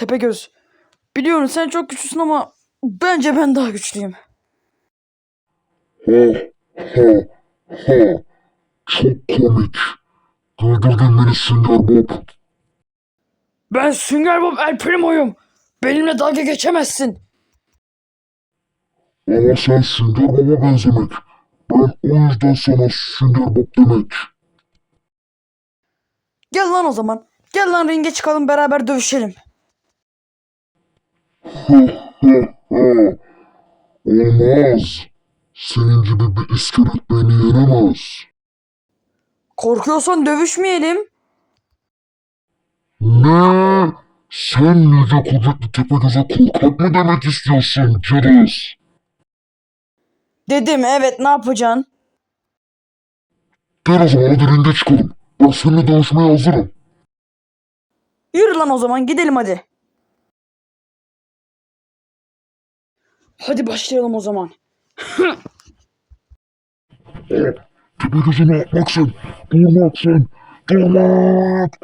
Tepegöz. Biliyorum sen çok güçlüsün ama bence ben daha güçlüyüm. Ha ha ha. Çok komik. Güldürdün beni Sünger Bob. Ben Sünger Bob El Primo'yum. Benimle dalga geçemezsin. Ama sen Sünger Bob'a benzemek. Ben o yüzden sana Sünger Bob demek. Gel lan o zaman. Gel lan ringe çıkalım beraber dövüşelim. Olmaz. Senin gibi bir iskelet beni yenemez. Korkuyorsan dövüşmeyelim. Ne? Sen yüce kudretli Tepegöz'e korkak mı demek istiyorsun Cırız? Dedim evet ne yapacaksın? Gel o zaman hadi ringe çıkalım. Ben seninle dövüşmeye hazırım. Yürü lan o zaman gidelim hadi. Hadi başlayalım o zaman. Tepegöz'e ne yapmak sen? Durmak sen. Durmak.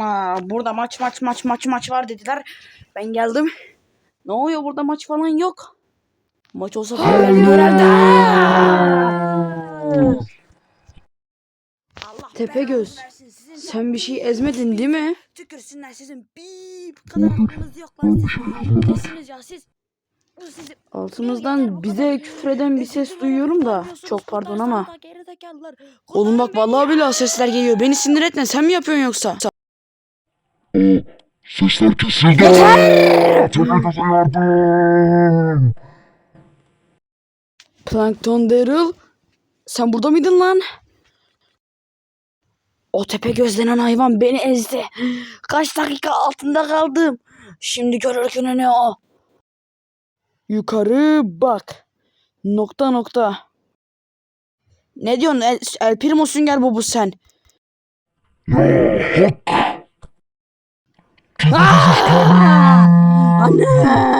Aa, burada maç maç maç maç maç var dediler. Ben geldim. Ne oluyor burada maç falan yok. Maç olsa söylerdi herhalde. Tepegöz, Sen bir şey ezmedin değil mi? Tükürsünler sizin bir bu kadar aklınız yok lan siz. Nesiniz ya siz? Bu sizin- Altımızdan bize küfreden bir ses duyuyorum da. Çok pardon ama. Gerizekalılar. Oğlum bak vallahi billahi sesler geliyor. Beni sinir etme. Sen mi yapıyorsun yoksa? Aa, sesler kesildi. Tepegöz'e yardım. Plankton Daryl. Sen burada mıydın lan? O tepe gözlenen hayvan beni ezdi. Kaç dakika altında kaldım. Şimdi görür ne o. Yukarı bak. Nokta nokta. Ne diyorsun El, El Primo Sünger Bobu sen? Anne!